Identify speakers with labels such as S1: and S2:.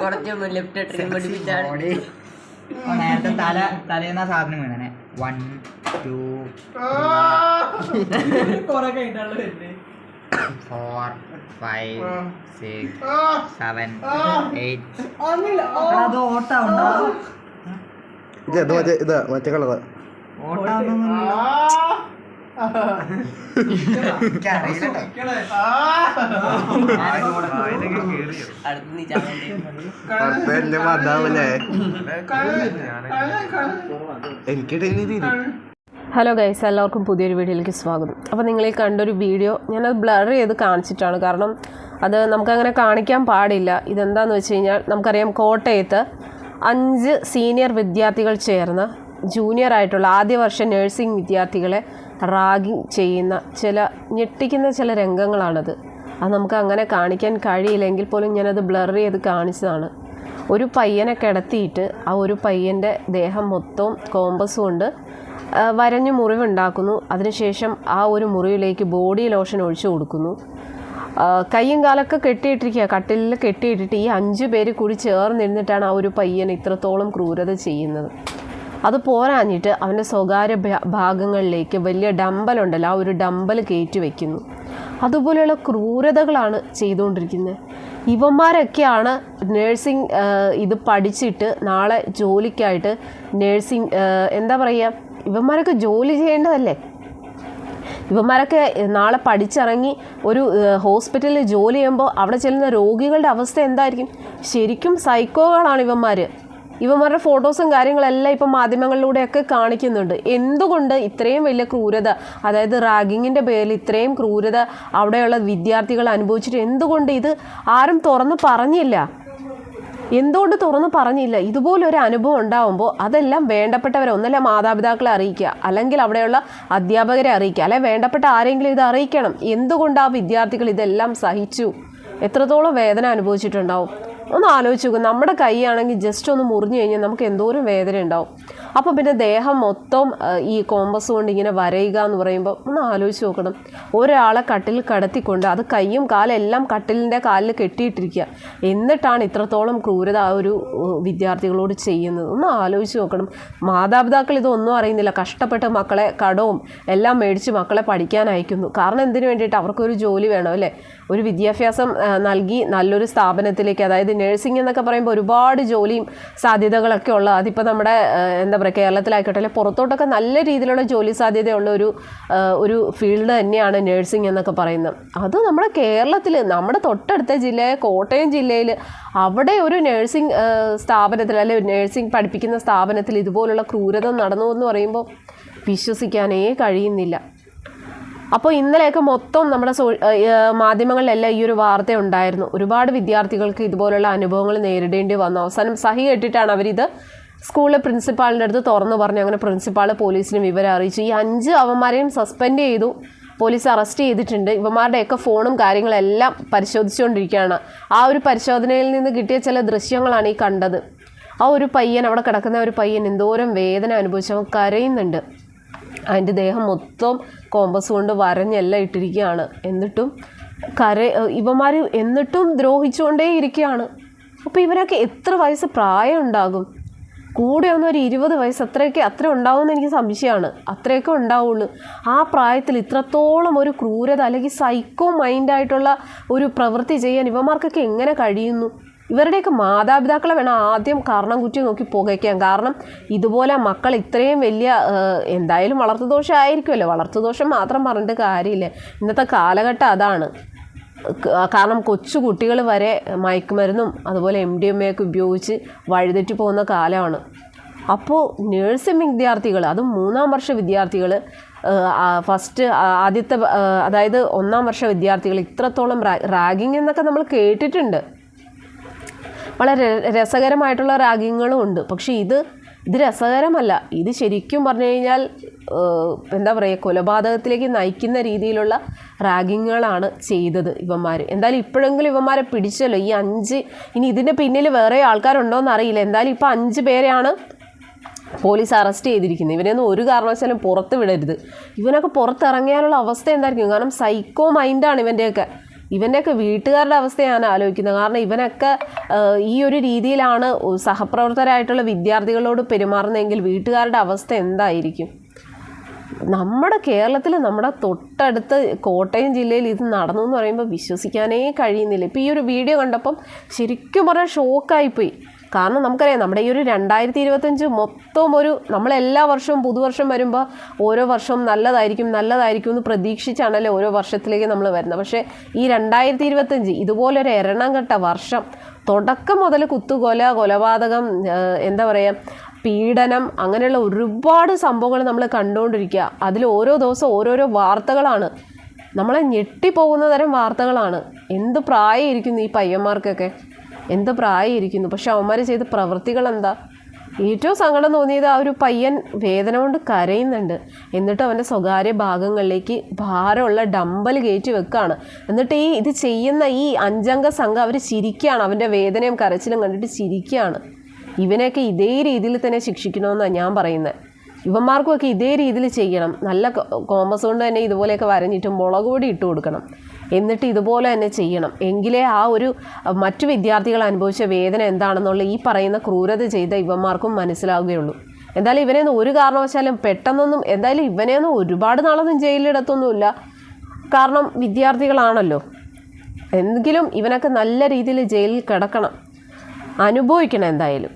S1: കുറച്ചൊന്ന് ലെഫ്റ്റ് ട്രീം പഠിപ്പിച്ചാണ്.
S2: നേരത്തെ തല തലേന്ന സാധനം വീണനെ one two four five six seven eight അത് ഓട്ട ഉണ്ടോ?
S3: ഇത് മറ്റേ കളറ് മറ്റേ കളറാ.
S2: ഓട്ട.
S1: അടുത്ത് നീ ചാവണ്ടേ
S4: ഹലോ ഗൈസ് എല്ലാവർക്കും പുതിയൊരു വീഡിയോയിലേക്ക് സ്വാഗതം. അപ്പോൾ നിങ്ങൾ ഈ കണ്ടൊരു വീഡിയോ ഞാനത് ബ്ലർ ചെയ്ത് കാണിച്ചിട്ടാണ്. കാരണം അത് നമുക്കങ്ങനെ കാണിക്കാൻ പാടില്ല. ഇതെന്താന്ന് വെച്ച് കഴിഞ്ഞാൽ നമുക്കറിയാം കോട്ടയത്ത് അഞ്ച് സീനിയർ വിദ്യാർത്ഥികൾ ചേർന്ന് ജൂനിയർ ആയിട്ടുള്ള ആദ്യ വർഷ നഴ്സിംഗ് വിദ്യാർത്ഥികളെ റാഗിങ് ചെയ്യുന്ന ചില ഞെട്ടിക്കുന്ന ചില രംഗങ്ങളാണത്. അത് നമുക്ക് അങ്ങനെ കാണിക്കാൻ കഴിയില്ലെങ്കിൽ പോലും ഞാനത് ബ്ലർ ചെയ്ത് കാണിച്ചതാണ്. ഒരു പയ്യനെ കിടത്തിയിട്ട് ആ ഒരു പയ്യന്റെ ദേഹം മൊത്തവും കോമ്പസ് കൊണ്ട് വരഞ്ഞു മുറിവുണ്ടാക്കുന്നു. അതിനുശേഷം ആ ഒരു മുറിവിലേക്ക് ബോഡി ലോഷൻ ഒഴിച്ചു കൊടുക്കുന്നു. കൈയും കാലൊക്കെ കെട്ടിയിട്ടിരിക്കുക. കട്ടിലിൽ കെട്ടിയിട്ടിട്ട് ഈ അഞ്ച് പേര് കൂടി ചേർന്നിരുന്നിട്ടാണ് ആ ഒരു പയ്യൻ ഇത്രത്തോളം ക്രൂരത ചെയ്യുന്നത്. അത് പോരാഞ്ഞിട്ട് അവന്റെ സ്വകാര്യ ഭാഗങ്ങളിലേക്ക് വലിയ ഡമ്പലുണ്ടല്ലോ. ആ ഒരു ഡമ്പൽ കയറ്റി വയ്ക്കുന്നു അതുപോലെയുള്ള ക്രൂരതകളാണ് ചെയ്തുകൊണ്ടിരിക്കുന്നത്. ഇവന്മാരൊക്കെയാണ് നേഴ്സിംഗ് ഇത് പഠിച്ചിട്ട് നാളെ ജോലിക്കായിട്ട് നേഴ്സിംഗ് എന്താ പറയുക ഇവന്മാരൊക്കെ ജോലി ചെയ്യേണ്ടതല്ലേ? ഇവന്മാരൊക്കെ നാളെ പഠിച്ചിറങ്ങി ഒരു ഹോസ്പിറ്റലിൽ ജോലി ചെയ്യുമ്പോൾ അവിടെ ചെല്ലുന്ന രോഗികളുടെ അവസ്ഥ എന്തായിരിക്കും? ശരിക്കും സൈക്കോകളാണ് ഇവന്മാർ ഇവന്മാരുടെ ഫോട്ടോസും കാര്യങ്ങളെല്ലാം ഇപ്പം മാധ്യമങ്ങളിലൂടെയൊക്കെ കാണിക്കുന്നുണ്ട്. എന്തുകൊണ്ട് ഇത്രയും വലിയ ക്രൂരത അതായത് റാഗിങ്ങിന്റെ പേരിൽ ഇത്രയും ക്രൂരത അവിടെയുള്ള വിദ്യാർത്ഥികൾ അനുഭവിച്ചിട്ട് എന്തുകൊണ്ട് ഇത് ആരും തുറന്ന് പറഞ്ഞില്ല? എന്തുകൊണ്ട് തുറന്ന് പറഞ്ഞില്ല? ഇതുപോലൊരു അനുഭവം ഉണ്ടാവുമ്പോൾ അതെല്ലാം വേണ്ടപ്പെട്ടവരെ ഒന്നല്ല മാതാപിതാക്കളെ അറിയിക്കുക അല്ലെങ്കിൽ അവിടെയുള്ള അധ്യാപകരെ അറിയിക്കുക അല്ലെ വേണ്ടപ്പെട്ട ആരെങ്കിലും ഇത് അറിയിക്കണം. എന്തുകൊണ്ട് ആ വിദ്യാർത്ഥികൾ ഇതെല്ലാം സഹിച്ചു? എത്രത്തോളം വേദന അനുഭവിച്ചിട്ടുണ്ടാവും? ഒന്ന് ആലോചിച്ച് നോക്കും. നമ്മുടെ കൈയാണെങ്കിൽ ജസ്റ്റ് ഒന്ന് മുറിഞ്ഞു കഴിഞ്ഞാൽ നമുക്ക് എന്തോരം വേദന ഉണ്ടാവും. അപ്പോൾ പിന്നെ ദേഹം മൊത്തം ഈ കോമ്പസ് കൊണ്ട് ഇങ്ങനെ വരയുക എന്ന് പറയുമ്പോൾ ഒന്ന് ആലോചിച്ച് നോക്കണം. ഒരാളെ കട്ടിൽ കടത്തിക്കൊണ്ട് അത് കൈയും കാലും എല്ലാം കട്ടിലിന്റെ കാലിൽ കെട്ടിയിട്ടിരിക്കുക. എന്നിട്ടാണ് ഇത്രത്തോളം ക്രൂരത ആ ഒരു വിദ്യാർത്ഥികളോട് ചെയ്യുന്നത്. ഒന്ന് ആലോചിച്ച് നോക്കണം. മാതാപിതാക്കൾ ഇതൊന്നും അറിയുന്നില്ല. കഷ്ടപ്പെട്ട് മക്കളെ കടവും എല്ലാം മേടിച്ച് മക്കളെ പഠിക്കാൻ അയക്കുന്നു. കാരണം എന്തിനു വേണ്ടിയിട്ട്? അവർക്കൊരു ജോലി വേണം അല്ലേ? ഒരു വിദ്യാഭ്യാസം നൽകി നല്ലൊരു സ്ഥാപനത്തിലേക്ക് അതായത് നഴ്സിംഗ് എന്നൊക്കെ പറയുമ്പോൾ ഒരുപാട് ജോലിയും സാധ്യതകളൊക്കെ ഉള്ള അതിപ്പോൾ നമ്മുടെ എന്താ പറയുക കേരളത്തിലായിക്കോട്ടെ പുറത്തോട്ടൊക്കെ നല്ല രീതിയിലുള്ള ജോലി സാധ്യതയുള്ള ഒരു ഒരു ഫീൽഡ് തന്നെയാണ് നഴ്സിംഗ് എന്നൊക്കെ പറയുന്നത്. അത് നമ്മുടെ കേരളത്തിൽ നമ്മുടെ തൊട്ടടുത്ത ജില്ലയായ കോട്ടയം ജില്ലയിൽ അവിടെ ഒരു നഴ്സിംഗ് സ്ഥാപനത്തിൽ അല്ലെങ്കിൽ നഴ്സിംഗ് പഠിപ്പിക്കുന്ന സ്ഥാപനത്തിൽ ഇതുപോലുള്ള ക്രൂരത നടന്നു എന്ന് പറയുമ്പോൾ വിശ്വസിക്കാനേ കഴിയുന്നില്ല. അപ്പോൾ ഇന്നലെയൊക്കെ മൊത്തം നമ്മുടെ സോ മാധ്യമങ്ങളിലെല്ലാം ഈ ഒരു വാർത്ത ഉണ്ടായിരുന്നു. ഒരുപാട് വിദ്യാർത്ഥികൾക്ക് ഇതുപോലുള്ള അനുഭവങ്ങൾ നേരിടേണ്ടി വന്നു. അവസാനം സഹി കെട്ടിട്ടാണ് അവരിത് സ്കൂളിലെ പ്രിൻസിപ്പാളിന്റെ അടുത്ത് തുറന്നു പറഞ്ഞു അങ്ങനെ പ്രിൻസിപ്പാൾ പോലീസിന് വിവരം അറിയിച്ചു. ഈ അഞ്ച് അവന്മാരെയും സസ്പെൻഡ് ചെയ്തു. പോലീസ് അറസ്റ്റ് ചെയ്തിട്ടുണ്ട്. ഇവന്മാരുടെയൊക്കെ ഫോണും കാര്യങ്ങളെല്ലാം പരിശോധിച്ചുകൊണ്ടിരിക്കുകയാണ്. ആ ഒരു പരിശോധനയിൽ നിന്ന് കിട്ടിയ ചില ദൃശ്യങ്ങളാണ് ഈ കണ്ടത്. ആ ഒരു പയ്യൻ അവിടെ കിടക്കുന്ന ഒരു പയ്യൻ എന്തോരം വേദന അനുഭവിച്ചു. കരയുന്നുണ്ട്. അതിന്റെ ദേഹം മൊത്തം കോമ്പസ് കൊണ്ട് വരഞ്ഞെല്ലാം ഇട്ടിരിക്കുകയാണ്. എന്നിട്ടും കര ഇവന്മാർ എന്നിട്ടും ദ്രോഹിച്ചുകൊണ്ടേ ഇരിക്കുകയാണ് അപ്പോൾ ഇവരൊക്കെ എത്ര വയസ്സ് പ്രായം ഉണ്ടാകും കൂടെ ഒന്ന് ഒരു ഇരുപത് വയസ്സ് അത്രയൊക്കെ അത്ര ഉണ്ടാവുമെന്ന് എനിക്ക് സംശയമാണ്. അത്രയൊക്കെ ഉണ്ടാവുള്ളൂ. ആ പ്രായത്തിൽ ഇത്രത്തോളം ഒരു ക്രൂരത അല്ലെങ്കിൽ സൈക്കോ മൈൻഡായിട്ടുള്ള ഒരു പ്രവൃത്തി ചെയ്യാൻ ഇവന്മാർക്കൊക്കെ എങ്ങനെ കഴിയുന്നു? ഇവരുടെയൊക്കെ മാതാപിതാക്കളെ വേണം ആദ്യം കാരണം കുറ്റി നോക്കി പുകയ്ക്കാൻ. കാരണം ഇതുപോലെ മക്കൾ ഇത്രയും വലിയ എന്തായാലും വളർത്തുദോഷം ആയിരിക്കുമല്ലോ. വളർത്തുദോഷം മാത്രം പറഞ്ഞിട്ട് കാര്യമില്ല. ഇന്നത്തെ കാലഘട്ടം അതാണ്. കാരണം കൊച്ചു കുട്ടികൾ വരെ മയക്കുമരുന്നും അതുപോലെ എം ഡി എം എ ഒക്കെ ഉപയോഗിച്ച് വഴിതെറ്റി പോകുന്ന കാലമാണ്. അപ്പോൾ നേഴ്സിംഗ് വിദ്യാർത്ഥികൾ അതും മൂന്നാം വർഷ വിദ്യാർത്ഥികൾ ഫസ്റ്റ് ആദ്യത്തെ അതായത് ഒന്നാം വർഷ വിദ്യാർത്ഥികൾ ഇത്രത്തോളം റാഗിങ് എന്നൊക്കെ നമ്മൾ കേട്ടിട്ടുണ്ട്. വളരെ രസകരമായിട്ടുള്ള റാഗിങ്ങുകളും ഉണ്ട്. പക്ഷേ ഇത് ഇത് രസകരമല്ല. ഇത് ശരിക്കും പറഞ്ഞു കഴിഞ്ഞാൽ എന്താ പറയുക കൊലപാതകത്തിലേക്ക് നയിക്കുന്ന രീതിയിലുള്ള റാഗിങ്ങുകളാണ് ചെയ്തത് ഇവന്മാർ എന്തായാലും ഇപ്പോഴെങ്കിലും ഇവന്മാരെ പിടിച്ചല്ലോ. ഈ അഞ്ച് ഇനി ഇതിന്റെ പിന്നിൽ വേറെ ആൾക്കാരുണ്ടോ എന്ന് അറിയില്ല. എന്തായാലും ഇപ്പോൾ അഞ്ച് പേരെയാണ് പോലീസ് അറസ്റ്റ് ചെയ്തിരിക്കുന്നത്. ഇവരെയൊന്നും ഒരു കാരണവശാലും പുറത്ത് വിടരുത്. ഇവനൊക്കെ പുറത്തിറങ്ങിയാലുള്ള അവസ്ഥ എന്തായിരിക്കും? കാരണം സൈക്കോ മൈൻഡാണ് ഇവന്റെയൊക്കെ ഇവന്റെയൊക്കെ വീട്ടുകാരുടെ അവസ്ഥയാണ് ആലോചിക്കുന്നത്. കാരണം ഇവനൊക്കെ ഈ ഒരു രീതിയിലാണ് സഹപ്രവർത്തകരായിട്ടുള്ള വിദ്യാർത്ഥികളോട് പെരുമാറുന്നതെങ്കിൽ വീട്ടുകാരുടെ അവസ്ഥ എന്തായിരിക്കും? നമ്മുടെ കേരളത്തിൽ നമ്മുടെ തൊട്ടടുത്ത് കോട്ടയം ജില്ലയിൽ ഇത് നടന്നു എന്ന് പറയുമ്പോൾ വിശ്വസിക്കാനേ കഴിയുന്നില്ല. ഇപ്പോൾ ഈ ഒരു വീഡിയോ കണ്ടപ്പം ശരിക്കും പറഞ്ഞാൽ ഷോക്കായിപ്പോയി. കാരണം നമുക്കറിയാം നമ്മുടെ ഈ ഒരു രണ്ടായിരത്തി ഇരുപത്തഞ്ച് മൊത്തം ഒരു നമ്മളെല്ലാ വർഷവും പുതുവർഷം വരുമ്പോൾ ഓരോ വർഷവും നല്ലതായിരിക്കും നല്ലതായിരിക്കും എന്ന് പ്രതീക്ഷിച്ചാണല്ലോ ഓരോ വർഷത്തിലേക്ക് നമ്മൾ വരുന്നത്. പക്ഷേ ഈ രണ്ടായിരത്തി ഇരുപത്തഞ്ച് ഇതുപോലൊരു എരണം കെട്ട വർഷം തുടക്കം മുതൽ കുത്തുകൊല കൊലപാതകം എന്താ പറയുക പീഡനം അങ്ങനെയുള്ള ഒരുപാട് സംഭവങ്ങൾ നമ്മൾ കണ്ടുകൊണ്ടിരിക്കുക. അതിൽ ഓരോ ദിവസം ഓരോരോ വാർത്തകളാണ്. നമ്മളെ ഞെട്ടിപ്പോകുന്ന തരം വാർത്തകളാണ്. എന്ത് പ്രായമായിരിക്കുന്നു ഈ പയ്യന്മാർക്കൊക്കെ? എന്ത് പ്രായമായിരിക്കുന്നു? പക്ഷെ അവന്മാർ ചെയ്ത പ്രവൃത്തികൾ എന്താ ഏറ്റവും സങ്കടം തോന്നിയത് ആ ഒരു പയ്യൻ വേദന കൊണ്ട് കരയുന്നുണ്ട്. എന്നിട്ട് അവന്റെ സ്വകാര്യ ഭാഗങ്ങളിലേക്ക് ഭാരമുള്ള ഡമ്പൽ കയറ്റി വെക്കുകയാണ് എന്നിട്ട് ഈ ഇത് ചെയ്യുന്ന ഈ അഞ്ചംഗ സംഘം അവർ ചിരിക്കുകയാണ് അവന്റെ വേദനയും കരച്ചിലും കണ്ടിട്ട് ചിരിക്കുകയാണ് ഇവനെയൊക്കെ ഇതേ രീതിയിൽ തന്നെ ശിക്ഷിക്കണമെന്നാണ് ഞാൻ പറയുന്നത് ഇവന്മാർക്കുമൊക്കെ ഇതേ രീതിയിൽ ചെയ്യണം. നല്ല കോമസ് കൊണ്ട് തന്നെ ഇതുപോലെയൊക്കെ വരഞ്ഞിട്ട് മുളക് പൊടി ഇട്ട് കൊടുക്കണം. എന്നിട്ട് ഇതുപോലെ തന്നെ ചെയ്യണം. എങ്കിലേ ആ ഒരു മറ്റു വിദ്യാർത്ഥികൾ അനുഭവിച്ച വേദന എന്താണെന്നുള്ള ഈ പറയുന്ന ക്രൂരത ചെയ്ത ഇവന്മാർക്കും മനസ്സിലാവുകയുള്ളൂ. എന്തായാലും ഇവനെയൊന്നും ഒരു കാരണവശാലും പെട്ടെന്നൊന്നും എന്തായാലും ഇവനെയൊന്നും ഒരുപാട് നാളൊന്നും ജയിലിടത്തൊന്നുമില്ല കാരണം വിദ്യാർത്ഥികളാണല്ലോ. എങ്കിലും ഇവനൊക്കെ നല്ല രീതിയിൽ ജയിലിൽ കിടക്കണം. അനുഭവിക്കണം എന്തായാലും.